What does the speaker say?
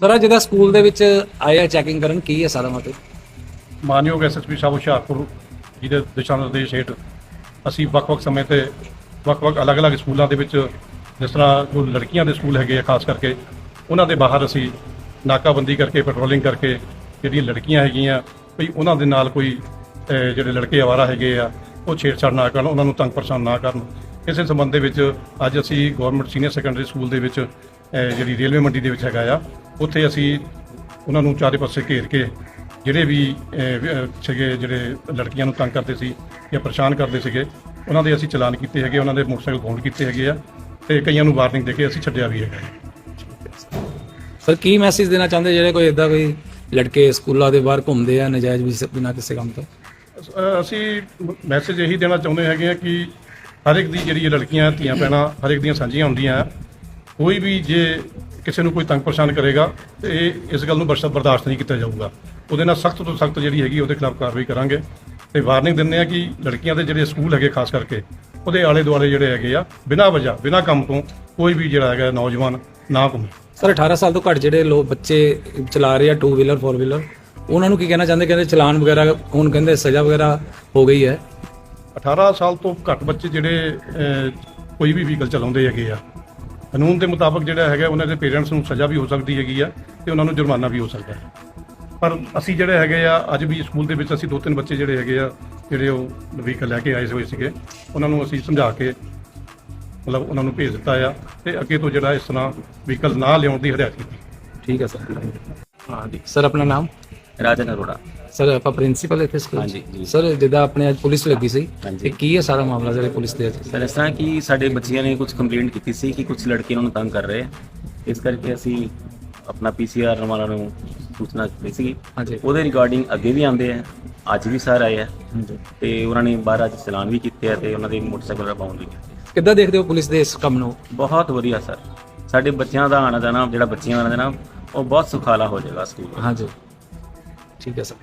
Sir ਅੱਜ ਜਿਹਦਾ school ਦੇ ਵਿੱਚ ਆਇਆ ਚੈਕਿੰਗ ਕਰਨ ਕੀ ਹੈ ਸਾਰਾ ਮਤਲਬ? ਮਾਨਯੋਗ ਐਸਐਸਪੀ ਸਾਹਿਬ ਹੁਸ਼ਿਆਰਪੁਰ ਜੀ ਦੇ ਦਿਸ਼ਾ ਨਿਰਦੇਸ਼ ਹੇਠ ਅਸੀਂ ਵੱਖ-ਵੱਖ ਸਮੇਂ ਤੇ ਵੱਖ-ਵੱਖ ਅਲੱਗ-ਅਲੱਗ ਸਕੂਲਾਂ ਦੇ ਵਿੱਚ ਜਿਸ ਤਰ੍ਹਾਂ ਜੋ ਲੜਕੀਆਂ ਦੇ ਸਕੂਲ ਹੈਗੇ ਆ ਖਾਸ ਕਰਕੇ ਉਹਨਾਂ ਦੇ ਬਾਹਰ ਅਸੀਂ ਨਾਕਾਬੰਦੀ ਕਰਕੇ ਪੈਟਰੋਲਿੰਗ ਕਰਕੇ ਜਿਹੜੀਆਂ ਲੜਕੀਆਂ ਹੈਗੀਆਂ ਵੀ ਉਹਨਾਂ ਦੇ ਨਾਲ ਕੋਈ ਅਹ, ਜਿਹੜੇ ਲੜਕੇ ਆਵਾਰਾ ਹੈਗੇ ਆ ਉਹ ਛੇੜਛਾੜ ਨਾ ਕਰਨ ਉਹਨਾਂ ਨੂੰ ਤੰਗ ਪਰੇਸ਼ਾਨ ਨਾ ਕਰਨ। ਇਸੇ ਸੰਬੰਧ ਦੇ ਵਿੱਚ ਅੱਜ ਅਸੀਂ ਗਵਰਨਮੈਂਟ ਸੀਨੀਅਰ ਸੈਕੰਡਰੀ ਸਕੂਲ ਦੇ ਵਿੱਚ ਅਹ, ਜਿਹੜੀ ਰੇਲਵੇ ਮੰਡੀ ਦੇ ਵਿੱਚ ਹੈਗਾ ਆ ਉੱਥੇ ਅਸੀਂ ਉਹਨਾਂ ਨੂੰ ਚਾਰੇ ਪਾਸੇ ਘੇਰ ਕੇ ਜਿਹੜੇ ਵੀ ਸੀਗੇ ਜਿਹੜੇ ਲੜਕੀਆਂ ਨੂੰ ਤੰਗ ਕਰਦੇ ਸੀ ਜਾਂ ਪਰੇਸ਼ਾਨ ਕਰਦੇ ਸੀਗੇ ਉਹਨਾਂ ਦੇ ਅਸੀਂ ਚਲਾਨ ਕੀਤੇ ਹੈਗੇ ਉਹਨਾਂ ਦੇ ਮੋਟਰਸਾਈਕਲ ਬੌਂਡ ਕੀਤੇ ਹੈਗੇ ਆ ਤੇ ਕਈਆਂ ਨੂੰ ਵਾਰਨਿੰਗ ਦੇ ਕੇ ਅਸੀਂ ਛੱਡਿਆ ਵੀ ਹੈਗਾ। ਸਰ ਕੀ ਮੈਸੇਜ ਦੇਣਾ ਚਾਹੁੰਦੇ ਜਿਹੜੇ ਕੋਈ ਇਦਾਂ ਕੋਈ ਲੜਕੇ ਸਕੂਲਾਂ ਦੇ ਬਾਹਰ ਘੁੰਮਦੇ ਆ ਨਜਾਇਜ਼ ਵੀ ਬਿਨਾਂ ਕਿਸੇ ਕੰਮ ਤੋਂ? ਅਸੀਂ ਮੈਸੇਜ ਇਹੀ ਦੇਣਾ ਚਾਹੁੰਦੇ ਹੈਗੇ ਆ ਕਿ ਹਰ ਇੱਕ ਦੀ ਜਿਹੜੀ ਲੜਕੀਆਂ ਧੀਆਂ ਭੈਣਾਂ ਹਰ ਇੱਕ ਦੀਆਂ ਸਾਂਝੀਆਂ ਹੁੰਦੀਆਂ ਕੋਈ ਵੀ ਜੇ ਕਿਸੇ ਨੂੰ ਕੋਈ ਤੰਗ ਪਰੇਸ਼ਾਨ ਕਰੇਗਾ ਤੇ ਇਹ ਇਸ ਗੱਲ ਨੂੰ ਬਰਸ਼ਤ ਬਰਦਾਸ਼ਤ ਨਹੀਂ ਕੀਤਾ ਜਾਊਗਾ। ਉਹਦੇ ਨਾਲ ਸਖਤ ਤੋਂ ਸਖਤ ਜਿਹੜੀ ਹੈਗੀ ਉਹਦੇ ਖਿਲਾਫ ਕਾਰਵਾਈ ਕਰਾਂਗੇ। ਤੇ ਵਾਰਨਿੰਗ ਦਿੰਦੇ ਆ ਕਿ ਲੜਕੀਆਂ ਦੇ ਜਿਹੜੇ ਸਕੂਲ ਹੈਗੇ ਖਾਸ ਕਰਕੇ ਉਹਦੇ ਆਲੇ ਦੁਆਲੇ ਜਿਹੜੇ ਹੈਗੇ ਆ ਬਿਨਾਂ ਵਜ੍ਹਾ ਬਿਨਾਂ ਕੰਮ ਤੋਂ ਕੋਈ ਵੀ ਜਿਹੜਾ ਹੈਗਾ ਨੌਜਵਾਨ ਨਾ ਘੁੰਮੇ। ਸਰ 18 ਸਾਲ ਤੋਂ ਘੱਟ ਜਿਹੜੇ ਲੋਕ ਬੱਚੇ ਚਲਾ ਰਹੇ ਆ 2 ਵੀਲਰ 4 ਵੀਲਰ ਉਹਨਾਂ ਨੂੰ ਕੀ ਕਹਿਣਾ ਚਾਹੁੰਦੇ? ਕਹਿੰਦੇ ਚਲਾਨ ਵਗੈਰਾ ਹੁਣ ਕਹਿੰਦੇ ਸਜ਼ਾ ਵਗੈਰਾ ਹੋ ਗਈ ਹੈ। 18 ਸਾਲ ਤੋਂ ਘੱਟ ਬੱਚੇ ਜਿਹੜੇ ਕੋਈ ਵੀ ਵਹੀਕਲ ਚਲਾਉਂਦੇ ਹੈਗੇ ਆ ਕਾਨੂੰਨ ਦੇ ਮੁਤਾਬਕ ਜਿਹੜਾ ਹੈਗਾ ਉਹਨਾਂ ਦੇ ਪੇਰੈਂਟਸ ਨੂੰ ਸਜ਼ਾ ਵੀ ਹੋ ਸਕਦੀ ਹੈਗੀ ਆ ਤੇ ਉਹਨਾਂ ਨੂੰ ਜੁਰਮਾਨਾ ਵੀ ਹੋ ਸਕਦਾ ਹੈ। ਪਰ ਅਸੀਂ ਜਿਹੜੇ ਹੈਗੇ ਆ ਅੱਜ ਵੀ ਸਕੂਲ ਦੇ ਵਿੱਚ ਅਸੀਂ ਦੋ ਤਿੰਨ ਬੱਚੇ ਜਿਹੜੇ ਹੈਗੇ ਆ ਜਿਹੜੇ ਉਹ ਵਹੀਕਲ ਲੈ ਕੇ ਆਏ ਹੋਏ ਸੀਗੇ ਉਹਨਾਂ ਨੂੰ ਅਸੀਂ ਸਮਝਾ ਕੇ ਮਤਲਬ ਉਹਨਾਂ ਨੂੰ ਭੇਜ ਦਿੱਤਾ ਆ ਤੇ ਅੱਗੇ ਤੋਂ ਜਿਹੜਾ ਇਸ ਤਰ੍ਹਾਂ ਵਹੀਕਲ ਨਾ ਲਿਆਉਣ ਦੀ ਹਦਾਇਤ ਕੀਤੀ। ਠੀਕ ਹੈ ਸਰ। ਹਾਂ ਜੀ ਸਰ ਆਪਣਾ ਨਾਮ? ਰਾਜਨ ਅਰੋੜਾ। ਸਰ ਆਪਾਂ ਪ੍ਰਿੰਸੀਪਲ ਇੱਥੇ ਸਕੂਲ ਹਾਂਜੀ, ਜੀ। ਸਰ ਜਿੱਦਾਂ ਆਪਣੇ ਅੱਜ ਪੁਲਿਸ ਲੱਗੀ ਸੀ ਹਾਂਜੀ। ਤੇ ਕੀ ਹੈ ਸਾਰਾ ਮਾਮਲਾ ਜਿਹੜੇ ਪੁਲਿਸ ਦੇ ਅੱਜ ਸਰ ਇਸ ਤਰ੍ਹਾਂ ਕਿ ਸਾਡੇ ਬੱਚਿਆਂ ਨੇ ਕੁਝ ਕੰਪਲੇਂਟ ਕੀਤੀ ਸੀ ਕਿ ਕੁਝ ਲੜਕੇ ਉਹਨਾਂ ਨੂੰ ਤੰਗ ਕਰ ਰਹੇ ਆ। ਇਸ ਕਰਕੇ ਅਸੀਂ ਆਪਣਾ ਪੀਸੀਆਰ ਵਾਲਾ ਨੂੰ ਸੂਚਨਾ ਦਿੱਤੀ ਸੀ। ਹਾਂਜੀ। ਉਹਦੇ ਰਿਗਾਰਡਿੰਗ ਅੱਗੇ ਵੀ ਆਉਂਦੇ ਆ ਅੱਜ ਵੀ ਸਰ ਆਏ ਆ। ਹਾਂਜੀ। ਤੇ ਉਹਨਾਂ ਨੇ ਬਾਹਰ ਅੱਜ ਚਲਾਨ ਵੀ ਕੀਤੇ ਆ ਤੇ ਉਹਨਾਂ ਦੇ ਮੋਟਰਸਾਈਕਲ ਬਾਉਂਡ ਵੀ ਕੀਤੇ ਕਿੱਦਾਂ ਦੇਖਦੇ ਹੋ ਪੁਲਿਸ ਦੇ ਇਸ ਕੰਮ ਨੂੰ? ਬਹੁਤ ਵਧੀਆ ਸਰ। ਸਾਡੇ ਬੱਚਿਆਂ ਦਾ ਆਣਾ ਜਾਣਾ ਜਿਹੜਾ ਬੱਚਿਆਂ ਦਾ ਆਣਾ ਜਾਣਾ ਉਹ ਬਹੁਤ ਸੁਖਾਲਾ ਹੋ ਜਾਏਗਾ ਸਕੂਲ ਹਾਂਜੀ। ਠੀਕ ਹੈ ਸਰ।